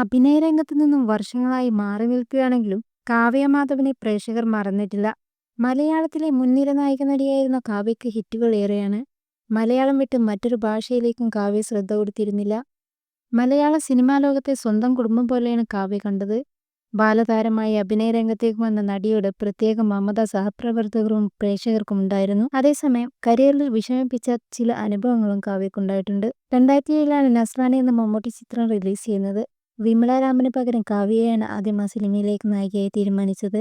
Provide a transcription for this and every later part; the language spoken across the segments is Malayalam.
അഭിനയ രംഗത്ത് നിന്നും വർഷങ്ങളായി മാറി നിൽക്കുകയാണെങ്കിലും കാവ്യമാധവനെ പ്രേക്ഷകർ മറന്നിട്ടില്ല. മലയാളത്തിലെ മുൻനിര നായിക നടിയായിരുന്ന കാവ്യയ്ക്ക് ഹിറ്റുകൾ ഏറെയാണ്. മലയാളം വിട്ട് മറ്റൊരു ഭാഷയിലേക്കും കാവ്യ ശ്രദ്ധ കൊടുത്തിരുന്നില്ല. മലയാള സിനിമാ ലോകത്തെ സ്വന്തം കുടുംബം പോലെയാണ് കാവ്യ കണ്ടത്. ബാലതാരമായി അഭിനയ രംഗത്തേക്ക് വന്ന നടിയോട് പ്രത്യേക മമത സഹപ്രവർത്തകരും പ്രേക്ഷകർക്കും ഉണ്ടായിരുന്നു. അതേസമയം കരിയറിൽ വിഷമിപ്പിച്ച ചില അനുഭവങ്ങളും കാവ്യക്കുണ്ടായിട്ടുണ്ട് രണ്ടായിരത്തി ഏഴിലാണ് നസ്രാനി എന്ന മമ്മൂട്ടി ചിത്രം റിലീസ് ചെയ്യുന്നത്. വിമല രാമന് പകരം കാവ്യയാണ് ആദ്യം ആ സിനിമയിലേക്ക് നായികയായി തീരുമാനിച്ചത്.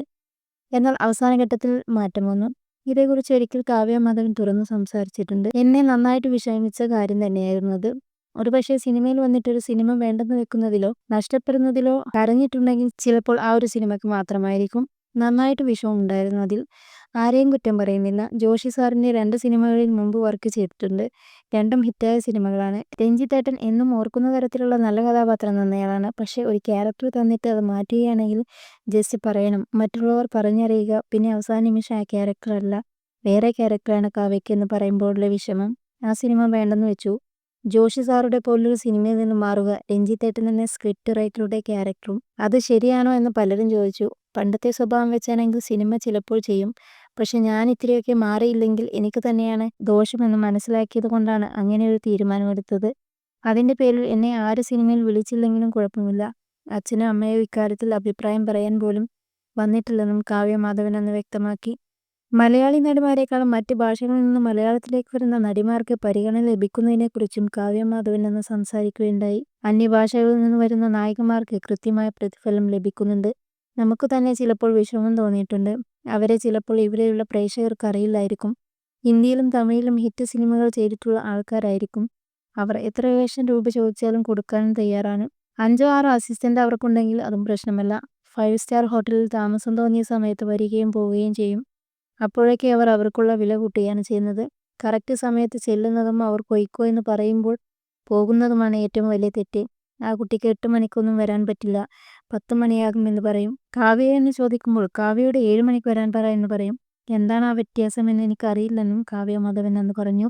എന്നാൽ അവസാന ഘട്ടത്തിൽ മാറ്റം വന്നു. ഇതേക്കുറിച്ച് ഒരിക്കൽ കാവ്യ മാധവൻ തുറന്നു സംസാരിച്ചിട്ടുണ്ട്. എന്നെ നന്നായിട്ട് വിഷമിച്ച കാര്യം തന്നെയായിരുന്നു അത്. ഒരുപക്ഷെ സിനിമയിൽ വന്നിട്ട് ഒരു സിനിമ വേണ്ടെന്ന് വെക്കുന്നതിലോ നഷ്ടപ്പെടുന്നതിലോ കരഞ്ഞിട്ടുണ്ടെങ്കിൽ ചിലപ്പോൾ ആ ഒരു സിനിമയ്ക്ക് മാത്രമായിരിക്കും. നന്നായിട്ട് വിഷമം ഉണ്ടായിരുന്നു അതിൽ. ആരെയും കുറ്റം പറയുന്നില്ല. ജോഷി സാറിന്റെ രണ്ട് സിനിമകളിൽ മുമ്പ് വർക്ക് ചെയ്തിട്ടുണ്ട്. രണ്ടും ഹിറ്റായ സിനിമകളാണ്. രഞ്ജിത്തേട്ടൻ എന്നും ഓർക്കുന്ന തരത്തിലുള്ള നല്ല കഥാപാത്രം തന്നെയാണ് പക്ഷേ ഒരു ക്യാരക്ടർ തന്നിട്ട് അത് മാറ്റുകയാണെങ്കിൽ ജസ്റ്റ് പറയണം. മറ്റുള്ളവർ പറഞ്ഞറിയുക. പിന്നെ അവസാന നിമിഷം ആ ക്യാരക്ടറല്ല, വേറെ ക്യാരക്ടറാണ് കാവ്യയ്ക്ക് എന്ന് പറയുമ്പോഴുള്ള വിഷമം. ആ സിനിമ വേണ്ടെന്ന് വെച്ചു. ജോഷി സാറുടെ പോലൊരു സിനിമയിൽ നിന്ന് മാറുക. രഞ്ജിത്തേട്ടൻ എന്ന സ്ക്രിപ്റ്റ് റൈറ്ററുടെ ക്യാരക്ടറും. അത് ശരിയാണോ എന്ന് പലരും ചോദിച്ചു. പണ്ടത്തെ സ്വഭാവം വെച്ചാണെങ്കിൽ സിനിമ ചിലപ്പോൾ ചെയ്യും. പക്ഷെ ഞാൻ ഇത്രയൊക്കെ മാറിയില്ലെങ്കിൽ എനിക്ക് തന്നെയാണ് ദോഷമെന്ന് മനസ്സിലാക്കിയത് കൊണ്ടാണ് അങ്ങനെ ഒരു തീരുമാനമെടുത്തത്. അതിന്റെ പേരിൽ എന്നെ ആര് സിനിമയിൽ വിളിച്ചില്ലെങ്കിലും കുഴപ്പമില്ല. അച്ഛനും അമ്മയോ ഇക്കാര്യത്തിൽ അഭിപ്രായം പറയാൻ പോലും വന്നിട്ടില്ലെന്നും കാവ്യ മാധവൻ എന്ന് വ്യക്തമാക്കി. മലയാളി നടിമാരെക്കാളും മറ്റ് ഭാഷകളിൽ നിന്ന് മലയാളത്തിലേക്ക് വരുന്ന നടിമാർക്ക് പരിഗണന ലഭിക്കുന്നതിനെക്കുറിച്ചും കാവ്യ മാധവൻ എന്ന് സംസാരിക്കുകയുണ്ടായി. അന്യഭാഷകളിൽ നിന്ന് വരുന്ന നായികമാർക്ക് കൃത്യമായ പ്രതിഫലം ലഭിക്കുന്നുണ്ട്. നമുക്ക് തന്നെ ചിലപ്പോൾ വിഷമം തോന്നിയിട്ടുണ്ട്. അവരെ ചിലപ്പോൾ ഇവിടെയുള്ള പ്രേക്ഷകർക്ക് അറിയില്ലായിരിക്കും. ഹിന്ദിയിലും തമിഴിലും ഹിറ്റ് സിനിമകൾ ചെയ്തിട്ടുള്ള ആൾക്കാരായിരിക്കും. അവർ എത്ര ലക്ഷം രൂപ ചോദിച്ചാലും കൊടുക്കാനും തയ്യാറാണ്. അഞ്ചോ ആറോ അസിസ്റ്റന്റ് അവർക്കുണ്ടെങ്കിൽ അതും പ്രശ്നമല്ല. ഫൈവ് സ്റ്റാർ ഹോട്ടലിൽ താമസം തോന്നിയ സമയത്ത് വരികയും പോവുകയും ചെയ്യും. അപ്പോഴൊക്കെ അവർ അവർക്കുള്ള വില കൂട്ടുകയാണ് ചെയ്യുന്നത്. കറക്റ്റ് സമയത്ത് ചെല്ലുന്നതും അവർ പൊയ്ക്കോ എന്ന് പറയുമ്പോൾ പോകുന്നതുമാണ് ഏറ്റവും വലിയ തെറ്റ്. ആ കുട്ടിക്ക് എട്ട് മണിക്കൊന്നും വരാൻ പറ്റില്ല. പത്ത് മണിയാകുമെന്ന് പറയും. കാവ്യ എന്ന് ചോദിക്കുമ്പോൾ കാവ്യയുടെ ഏഴ് മണിക്ക് വരാൻ പറ എന്ന് പറയും. എന്താണ് ആ വ്യത്യാസം എന്ന് എനിക്കറിയില്ലെന്നും കാവ്യ മാധവൻ അന്ന് പറഞ്ഞു.